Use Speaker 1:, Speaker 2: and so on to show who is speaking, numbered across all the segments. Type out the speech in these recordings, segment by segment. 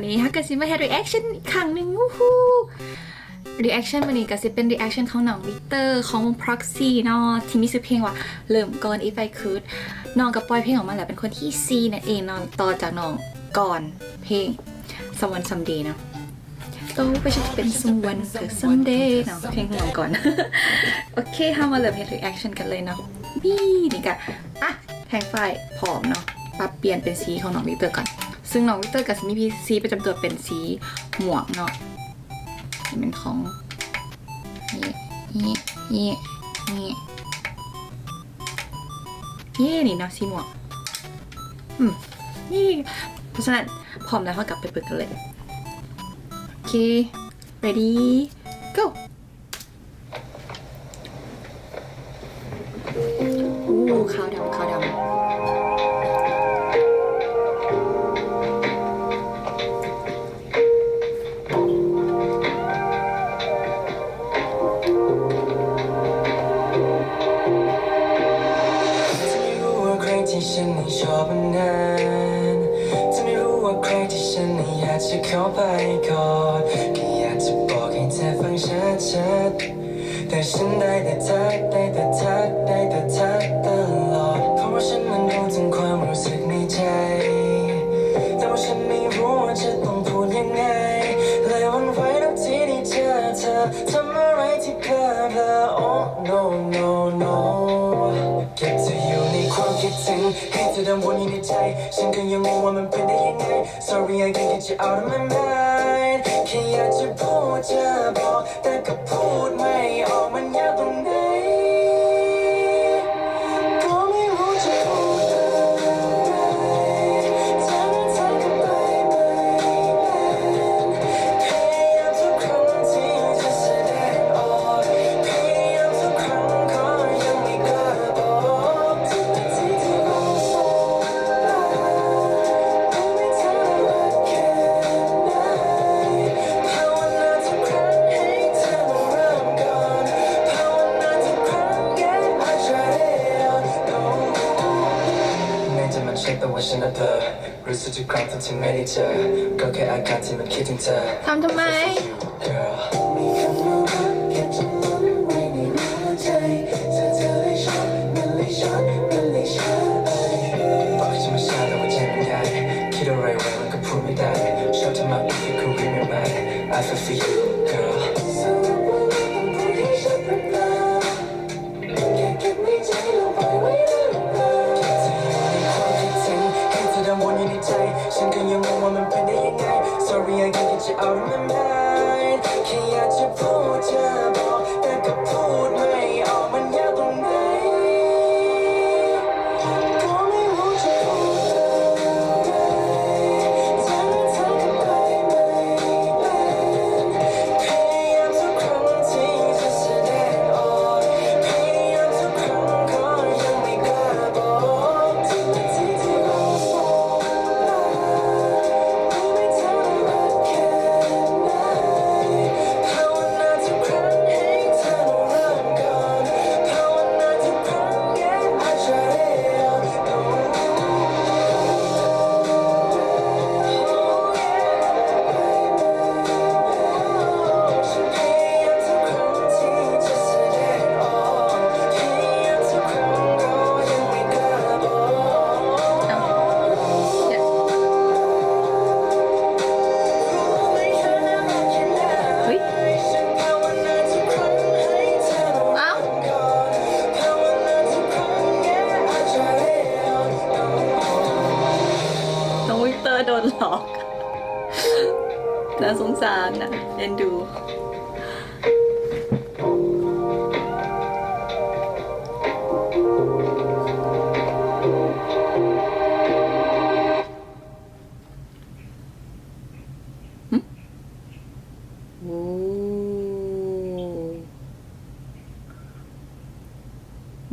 Speaker 1: วันนี้ฮักกะซิมาให้ reaction อีกครั้งหนึ่งวู้ฮู้ reaction วันนี้ก็จะเป็น reaction ของน้องวิกเตอร์ของวง proxy เนาะที่มีชื่อเพลงว่าเริ่มก่อน if I could น้องก็ปล่อยเพลงออกมาแล้วเป็นคนที่ C นั่นเองนาะต่อจากน้องก่อนเพลง someone someday เนาะโตไปจะเป็น someone เกิด someday เนาะเพลงของน้องก่อน โอเคเข้ามาเริ่มเพลง reaction กันเลยเนาะนี่นี่ก็อะแทงไฟพร้อมเนาะปรับเปลี่ยนเป็นสีของน้องวิกเตอร์ก่อน ซึ่งน้องวิกเตอร์กับมีพีสีประจำตัวเป็นสีหมวกเนาะนี่เป็นของนี่นี่นี่นี่นี่นี่เนาะสีหมวกอืมนี่เพราะฉะนั้นพร้อมแล้วก็กลับไปเปิดกันเลย โอเค ready go
Speaker 2: มานานจะไม่รู้ว่าใครที่ฉันอยากจะเข้าไปกอดแค่อยากจะบอกให้เธอฟังชัดๆแต่ฉันได้แต่ทัก งให้เธอดำวนอยู่ในใจฉันก็ยังงงว่ามันเป็นได้ยังไง sorry I can't get you out of my mind แค่อยากจะพูดจะบอกแต่ก็พูดไม่ออก ว่าฉันน่ะเธอรู้สึกทุกครั้งที่ไม่ได้เจอก็แค่อาการที่มันคิดถึงเธอ
Speaker 1: ทำทำไม
Speaker 2: น่าสงสารนะเอ็น
Speaker 1: ดู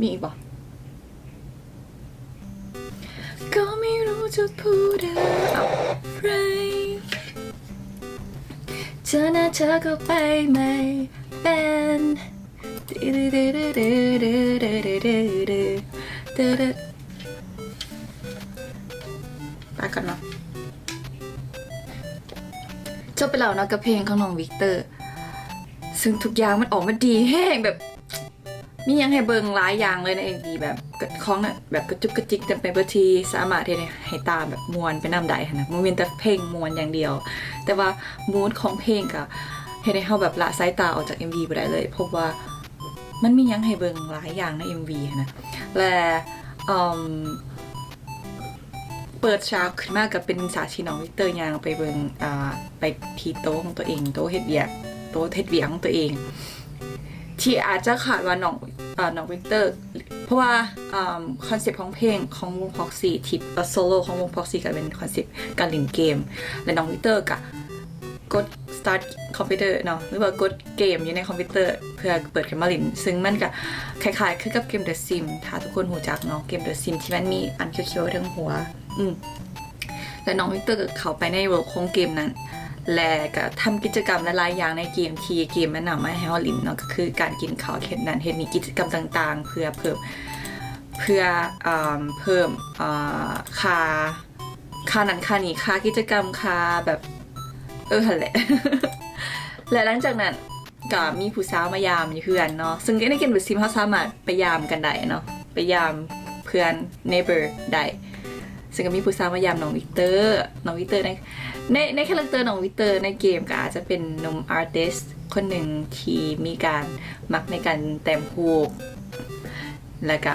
Speaker 1: มีอีกปะก็ไม่รู้จะพูดอะไร เธอนะเธอก็ไปไม่เป็นไปก่อนเนาะจบไปแล้วเนาะกับเพลงของน้องวิกเตอร์ ซึ่งทุกอย่างมันออกมาดีแห้งแบบ มียังให้เบิงหลายอย่างเลยในเอ็ดีแบบกระของน่ะแบบกระจุกกระจิกเต็มไปเบอร์ทีสามารถที่จะให้ตาแบบมวนไปนำได้นะมันเป็นแต่เพลงมวนอย่างเดียว แต่ว่ามูดของเพลงก็เฮ็ดให้เฮาแบบละสายตาออกจาก MV บ่ได้เลยเพราะว่ามันมียังให้เบิงหลายอย่างใน MV นนะและอืมเปิดฉากขึ้นมากกับเป็นสาชีน้องวิกเตอร์ยางไปเบิงอ่าไปทีโต๊ะของตัวเองโต๊ะเฮ็ดเวียโต๊ะเฮ็ดเวียของตัวเองที่อาจจะขาดว่าน้อง น้องวิกเตอร์ เพราะว่าคอนเซปต์ของเพลงของวงพ็อกซี่ทิปโซโล่ของวงพ็อกซี่ก็เป็นคอนเซปต์การเล่นเกม และน้องวิกเตอร์ก็กด start คอมพิวเตอร์เนาะหรือว่ากดเกมอยู่ในคอมพิวเตอร์ เพื่อเปิดขึ้นมาเล่นซึ่งมันก็คล้ายๆคือกับเกม The Sim ถ้าทุกคนหูจักเนาะเกม The Sim ที่มันมีอันเขียวๆทั้งหัว อืมและน้องวิกเตอร์เข้าไปในเวิร์ของเกมนั้น และก็ทำกิจกรรมหลายๆอย่างในเกมที่เกมแนะนำมาให้เราลินเนาะก็คือการกินข้าวเห็ดนั้นเห็ดนี้กิจกรรมต่างๆ เพื่อเพิ่มเพื่ออ่าเพิ่มค่าค่านั้นค่านี้ค่ากิจกรรมค่าแบบเออแหละและหลังจากนั้นก็มีผู้สาวมายามอยู่เพื่อนเนาะซึ่งในเกมดูซิมเขาสามารถไปยามกันได้เนาะไปยามเพื่อน neighbor ได้ ซึ่งก็มีผู้สาวมายามน้องวิกเตอร์น้องวิกเตอร์ในในในคาแรคเตอร์น้องวิกเตอร์ในเกมก็อาจจะเป็นนุ่มอาร์ติสคนหนึ่งที่มีการมักในการแต่งรูปแล้วก็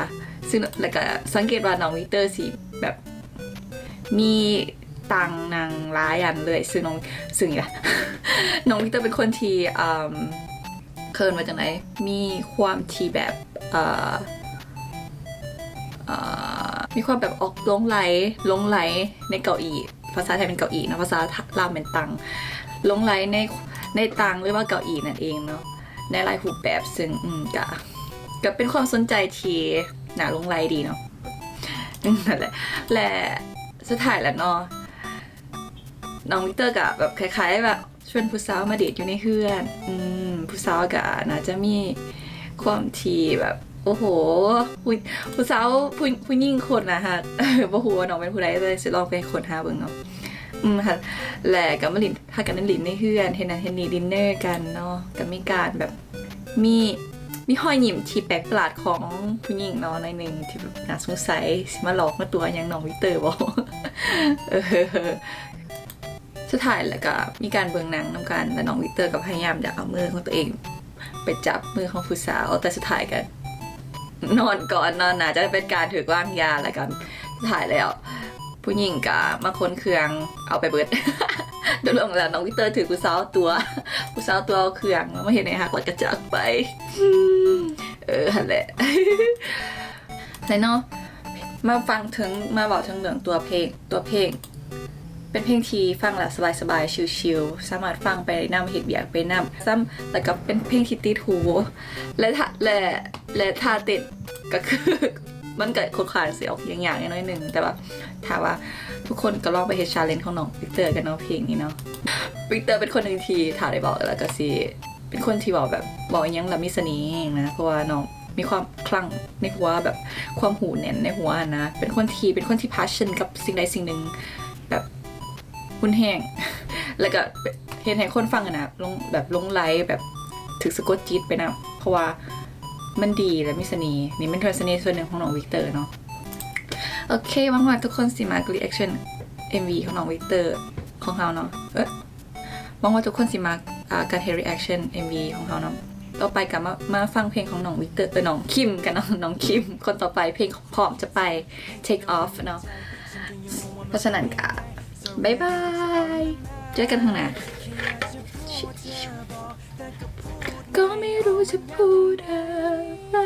Speaker 1: ซึ่งแล้วก็สังเกตว่าน้องวิกเตอร์สิแบบมีตังนางร้ายอันเลยซึ่งน้องซึ่งอะน้องวิกเตอร์เป็นคนที่อืมเคินมาจากไหนมีความที่แบบเอ่อ มีความแบบออกลงไหลลงไหลในเกาอีภาษาไทยเป็นเกาอีนะภาษาลาวเป็นตังลงไหลในในตังหรือว่าเกาอีนั่นเองเนาะในลายรูแบบซึ่งอืมก็ก็เป็นความสนใจที่น่าลงไหลดีเนาะนั่นแหละและสุดท้ายแล้วเนาะน้องวิกเตอร์ก็แบบคล้ายๆแบบชวนผู้สาวมาเดทอยู่ในเฮือน อืมผู้สาวก็น่าจะมีความทีแบบ โอ้โหผู้ผู้สาวผู้ผู้ยิ่งคนนะคะบ่ฮู้ว่าน้องเป็นผู้ใดเลยสิลองไปคนหาเบิ่งเนาะอืมค่ะและก็มาลินถ้ากันนั้นลินในเฮือนเฮนันเฮ็ดนี้ดินเนอร์กันเนาะก็มีการแบบมีมีห้อยหยิมที่แปลกประหลาดของผู้หญิงเนาะในหนึ่งที่แบบน่าสงสัยสิมาหลอกมาตัวย่างน้องวิเตอร์บ่เออสุดท้ายแล้วก็มีการเบิ่งหนังนำกันและน้องวิเตอร์ก็พยายามจะเอามือของตัวเอง ไปจับมือของผู้สาวแต่สุดท้ายกัน นอนก่อนนอนน่าจะเป็นการถือว่างยาแล้วกันสุดท้ายแล้ว ผู้หญิงกะมาค้นเครืองเอาไปเบิดโดยรวมแล้วน้องวิเตอร์ถือผู้สาวตัวผู้สาวตัวเอาเครื่องแล้วมาเห็นในหักแล้วก็จากไป เออหั่นแหละแล้วเนาะมาฟังถึงมาบอกถึงเรื่องตัวเพลงตัวเพลง เป็นเพลงที่ฟังแล้วสบายๆ ชิลๆ สามารถฟังไปนำเห็ดเบียกไปนำซ้ำแล้วก็เป็นเพลงที่ติดหูและท่าและและท่าต้นก็คือมันเกิดคนขานเสียออกอย่างอย่างน้อยหนึ่งแต่ว่าถามว่าทุกคนก็ลองไปเฮ็ดชาเลนจ์ของน้องวิกเตอร์กันเนาะเพลงนี้เนาะวิกเตอร์เป็นคนหนึ่งที่ถาได้บอกแล้วก็สิเป็นคนที่บอกแบบบอกอหยังแล้วมีเสน่ห์นะเพราะว่าน้องมีความคลั่งในหัวแบบความหูแน่นในหัวนะ เป็นคนที่เป็นคนที่ passion กับสิ่งใดสิ่งหนึ่ง แบบหุ่นแห้ง แล้วก็เห็นให้คนฟังอะนะลงแบบลงไลค์แบบถึกสะกดจิตไปนะ เพราะว่ามันดีและมีเสน่ห์นี่เป็นเทอร์เสน่ห์ส่วนหนึ่งของน้องวิกเตอร์เนาะโอเคหวังว่าทุกคนสิมากรีแอคชั่น MV ของน้องวิกเตอร์ของเราเนาะเอ๊ะหวังว่าทุกคนสิมาการเฮรีแอคชั่น MV ของเราเนาะต่อไปกับมามาฟังเพลงของน้องวิกเตอร์เออน้องคิมกันเนาะน้องคิม คนต่อไปเพลงพร้อมจะไป take off เนาะเพราะฉะนั้นก็ บายบาย เจอกันข้างหน้าก็ไม่รู้จะพูดอะไร